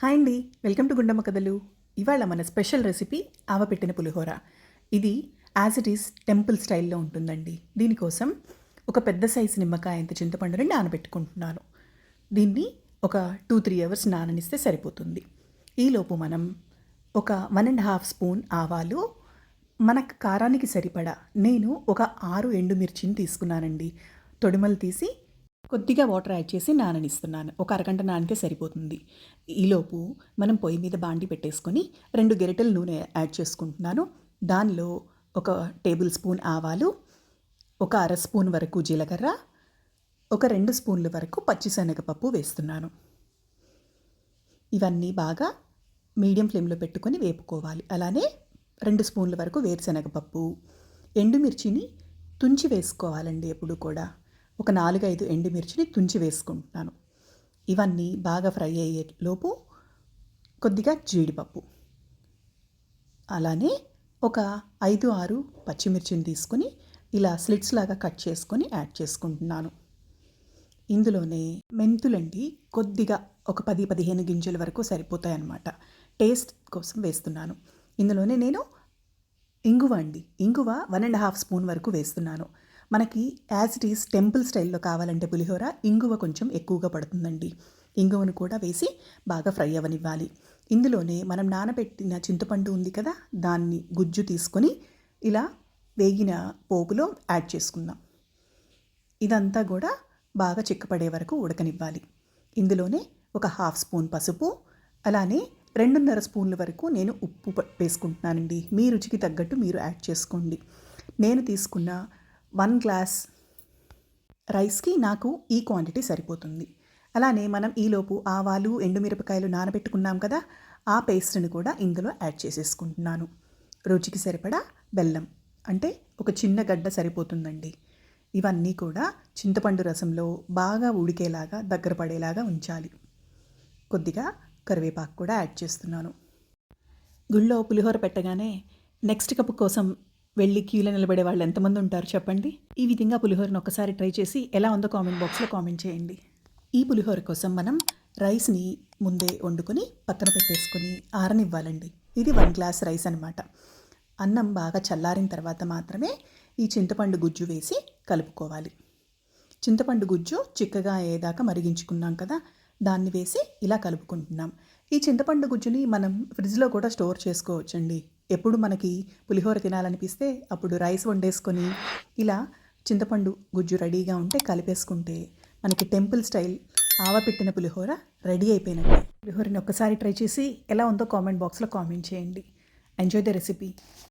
Hi అండి. Welcome to Gundamma కథలు. ఇవాళ మన స్పెషల్ రెసిపీ ఆవపెట్టిన పులిహోర. ఇది యాజ్ ఇట్ ఈస్ టెంపుల్ స్టైల్లో ఉంటుందండి. దీనికోసం ఒక పెద్ద సైజు నిమ్మకాయ ఇంత చింతపండుని నానబెట్టుకుంటున్నాను. దీన్ని ఒక టూ త్రీ అవర్స్ నాననిస్తే సరిపోతుంది. ఈలోపు మనం ఒక వన్ అండ్ హాఫ్ స్పూన్ ఆవాలు మన కారానికి సరిపడా నేను ఒక ఆరు ఎండుమిర్చిని తీసుకున్నానండి. తొడిమలు తీసి కొద్దిగా వాటర్ యాడ్ చేసి నాననిస్తున్నాను. ఒక అరగంట నానితే సరిపోతుంది. ఈలోపు మనం పొయ్యి మీద బాండి పెట్టేసుకొని రెండు గెరిటెల నూనె యాడ్ చేసుకుంటున్నాను. దానిలో ఒక టేబుల్ స్పూన్ ఆవాలు ఒక అర స్పూన్ వరకు జీలకర్ర ఒక రెండు స్పూన్ల వరకు పచ్చిశనగపప్పు వేస్తున్నాను. ఇవన్నీ బాగా మీడియం ఫ్లేమ్లో పెట్టుకొని వేపుకోవాలి. అలానే రెండు స్పూన్ల వరకు వేరుశనగపప్పు ఎండుమిర్చిని తుంచి వేసుకోవాలండి ఎప్పుడు కూడా. ఒక నాలుగైదు ఎండుమిర్చిని తుంచి వేసుకుంటున్నాను. ఇవన్నీ బాగా ఫ్రై అయ్యే లోపు కొద్దిగా జీడిపప్పు. అలానే ఒక ఐదు ఆరు పచ్చిమిర్చిని తీసుకొని ఇలా స్లిట్స్ లాగా కట్ చేసుకొని యాడ్ చేసుకుంటున్నాను. ఇందులోనే మెంతులండి కొద్దిగా ఒక పది పదిహేను గింజల వరకు సరిపోతాయి అన్నమాట టేస్ట్ కోసం వేస్తున్నాను. ఇందులోనే నేను ఇంగువ అండి. ఇంగువ వన్ అండ్ హాఫ్ స్పూన్ వరకు వేస్తున్నాను. మనకి యాజ్ ఇట్ ఈస్ టెంపుల్ స్టైల్లో కావాలంటే పులిహోర ఇంగువ కొంచెం ఎక్కువగా పడుతుందండి. ఇంగువను కూడా వేసి బాగా ఫ్రై అవ్వనివ్వాలి ఇందులోనే మనం నానబెట్టిన చింతపండు ఉంది కదా దాన్ని గుజ్జు తీసుకొని ఇలా వేగిన పోపులో యాడ్ చేసుకుందాం. ఇదంతా కూడా బాగా చిక్కపడే వరకు ఉడకనివ్వాలి. ఇందులోనే ఒక హాఫ్ స్పూన్ పసుపు అలానే రెండున్నర స్పూన్ల వరకు నేను ఉప్పు వేసుకుంటున్నానండి. మీ రుచికి తగ్గట్టు మీరు యాడ్ చేసుకోండి. నేను తీసుకున్న వన్ గ్లాస్ రైస్కి నాకు ఈ క్వాంటిటీ సరిపోతుంది. అలానే మనం ఈలోపు ఆవాలు ఎండుమిరపకాయలు నానబెట్టుకున్నాం కదా ఆ పేస్ట్ని కూడా ఇందులో యాడ్ చేసేసుకుంటున్నాను. రుచికి సరిపడా బెల్లం అంటే ఒక చిన్న గడ్డ సరిపోతుందండి. ఇవన్నీ కూడా చింతపండు రసంలో బాగా ఉడికేలాగా దగ్గర పడేలాగా ఉంచాలి. కొద్దిగా కరివేపాకు కూడా యాడ్ చేస్తున్నాను. గుళ్ళో పులిహోర పెట్టగానే నెక్స్ట్ కప్ కోసం వెళ్ళి క్యూలో నిలబడే వాళ్ళు ఎంతమంది ఉంటారు చెప్పండి? ఈ విధంగా పులిహోరను ఒకసారి ట్రై చేసి ఎలా ఉందో కామెంట్ బాక్స్లో కామెంట్ చేయండి. ఈ పులిహోర కోసం మనం రైస్ని ముందే వండుకొని పక్కన పెట్టేసుకొని ఆరనివ్వాలండి. ఇది వన్ గ్లాస్ రైస్ అనమాట అన్నం బాగా చల్లారిన తర్వాత మాత్రమే ఈ చింతపండు గుజ్జు వేసి కలుపుకోవాలి. చింతపండు గుజ్జు చిక్కగా అయ్యేదాకా మరిగించుకున్నాం కదా దాన్ని వేసి ఇలా కలుపుకుంటున్నాం. ఈ చింతపండు గుజ్జుని మనం ఫ్రిడ్జ్లో కూడా స్టోర్ చేసుకోవచ్చండి. ఎప్పుడు మనకి పులిహోర తినాలనిపిస్తే అప్పుడు రైస్ వండేసుకొని ఇలా చింతపండు గుజ్జు రెడీగా ఉంటే కలిపేసుకుంటే మనకి టెంపుల్ స్టైల్ ఆవపెట్టిన పులిహోర రెడీ అయిపోయినట్టు. పులిహోరని ఒక్కసారి ట్రై చేసి ఎలా ఉందో కామెంట్ బాక్స్లో కామెంట్ చేయండి. Enjoy the recipe